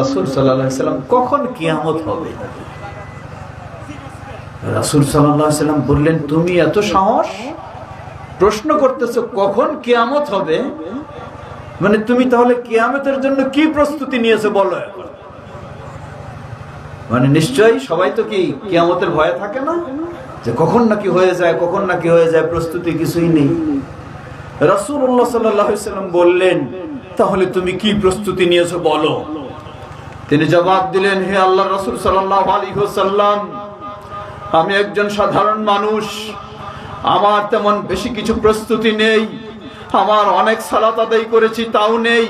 রাসুল সাল্লাম কখন কিয়ামত হবে? রাসুল সাল্লাম বললেন, তুমি এত সাহস? প্রশ্ন কখন কিয়ামত হবে? মানে তুমি তাহলে কিয়ামতের জন্য কি প্রস্তুতি নিয়েছো বলো মানে নিশ্চয়ই সবাই তো কি কিয়ামতের ভয়ে থাকে না? যে কখন নাকি হয়ে যায়, কখন নাকি হয়ে যায়, প্রস্তুতি কিছুই নেই। আলাইহি সাল্লাম বললেন, তাহলে তুমি কি প্রস্তুতি নিয়েছো বলো? তিনি জবাব দিলেন, হে আল্লাহ রসুল ওয়াসাল্লাম, আমি একজন সাধারণ মানুষ। আমার তেমন বেশি কিছু প্রস্তুতি নেই। আমার অনেক সালাত আদায় করেছি, তাও নেই।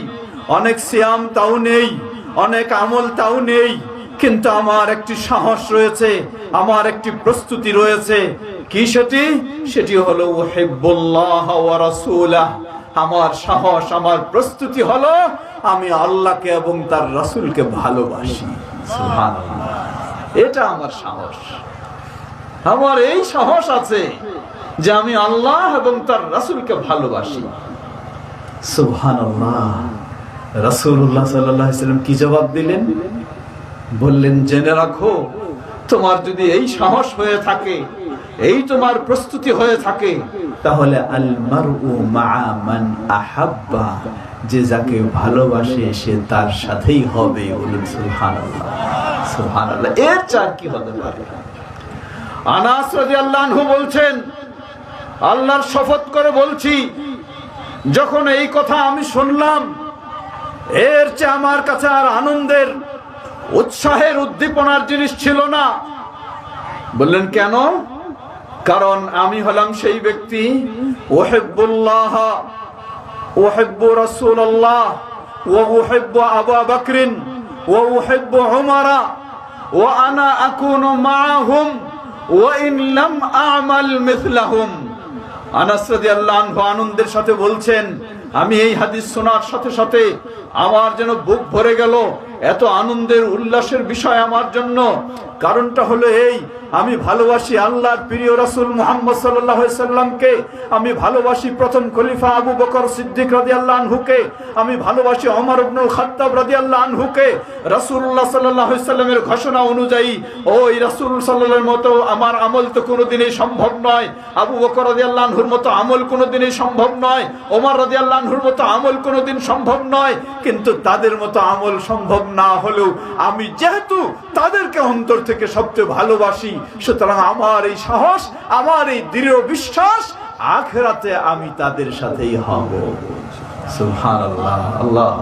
অনেক সিয়াম, তাও নেই। অনেক আমল, তাও নেই। কিন্তু আমার একটি সাহস রয়েছে, আমার একটি প্রস্তুতি রয়েছে। কি সেটি? সেটি হলো, ওহিব্বুল্লাহ ওয়া রাসূলাহ। আমার সাহস, আমার প্রস্তুতি হলো, আমি আল্লাহকে এবং তার রাসূলকে ভালোবাসি। এটা আমার সাহস। আমার এই সাহস আছে যে আমি আল্লাহ এবং তার রাসূলকে ভালোবাসি। সাল্লাম কি জবাব দিলেন? বললেন, জেনে রাখো তোমার যদি এই সাহস হয়ে থাকে, এই তোমার প্রস্তুতি হয়ে থাকে, তাহলে যে যাকে ভালোবাসে সে তার সাথেই হবে। এর চার কি হতে পারে? আনাস রাদিয়াল্লাহু বলছেন, আল্লাহর শপথ করে বলছি, যখন এই কথা আমি শুনলাম, এর চেয়ে আমার কাছে আর আনন্দের উৎসাহের উদ্দীপনার জিনিস ছিল না। বললেন, কেন? কারণ আমি হলাম সেই ব্যক্তি ওহেব্বুল্লাহ ওহেব্বু রসুল্লাহ ও ওহেব্বু আবু বকরিন ও ওহেব্বু উমারা ও আনা আকুনু মাআহুম ও ইন লাম আমাল মিথলাহুম আনাস রাদিয়াল্লাহু আনন্দের সাথে বলছেন, আমি এই হাদিস শোনার সাথে সাথে আমার যেন বুক ভরে গেল এত আনন্দের উল্লাসের বিষয় আমার জন্য। কারণটা হলো এই, আমি ভালোবাসি আল্লাহর প্রিয় রাসূল মুহাম্মদ সাল্লামকে। আমি ভালোবাসি প্রথম খলিফা আবু বকর সিদ্দিক রাদিয়াল্লাহু আনহুকে। আমি ভালোবাসি ওমর ইবনুল খাত্তাব রাদিয়াল্লাহু আনহুকে। রাসূলুল্লাহ সাল্লাল্লাহু আলাইহি সাল্লামের ঘোষণা অনুযায়ী, ওই রাসূল সাল্লাল্লাহু মতো আমার আমল তো কোনোদিনই সম্ভব নয়। আবু বকর রাদিয়াল্লাহু আনহুর মতো আমল কোনোদিনই সম্ভব নয়। ওমর রাদিয়াল্লাহু আনহুর মতো আমল কোনোদিন সম্ভব নয়। কিন্তু তাদের মতো আমল সম্ভব না হলেও আমি যেহেতু তাদেরকে অন্তর থেকে সবচেয়ে ভালোবাসি, সুতরাং আমার এই সাহস, আমার এই দৃঢ় বিশ্বাস আখেরাতে আমি তাদের সাথেই হব। সুবহানাল্লাহ, আল্লাহ